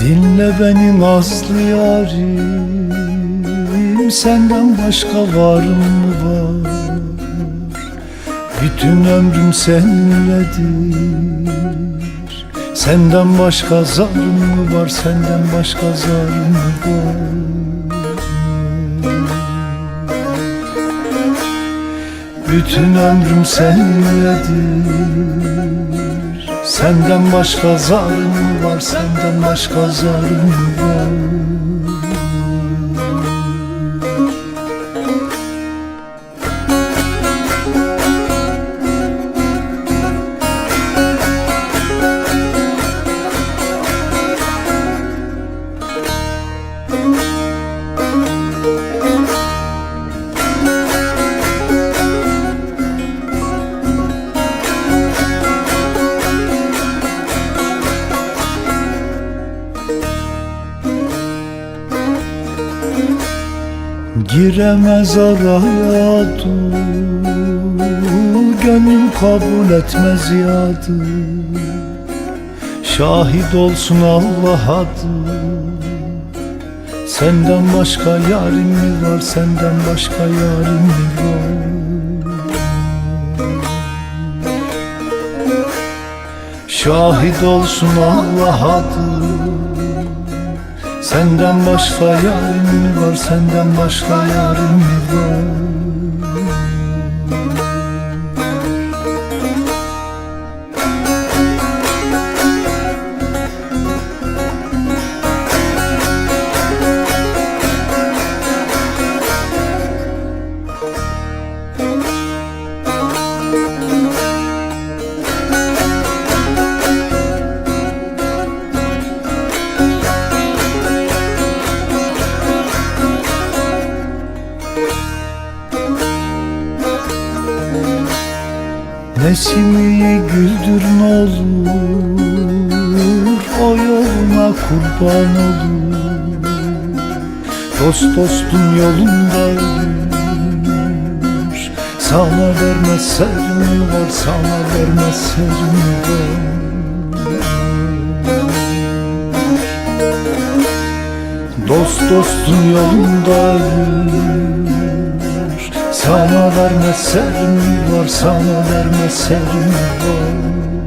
Dinle beni nazlı yarim. Senden başka var mı var? Bütün ömrüm seninledir Senden başka zarım mı var? Senden başka zarım mı var Bütün ömrüm seninledir Senden başka zarım var Senden başka zarım var Giremez araya dur. Gönlüm kabul etmez yadı. Şahit olsun Allah'adır Senden başka yarim mi var? Senden başka yarim mi var? Şahit olsun Allah'adır Senden başka yarim var Senden başka yarim var Nesimi güldür ne olur O yoluna kurban olur. Dost dostun yolunda ölür Sana vermez sermi var Sana vermez sermi var Dost dostun yolunda ölür Sana vermez serim var Sana vermez serim var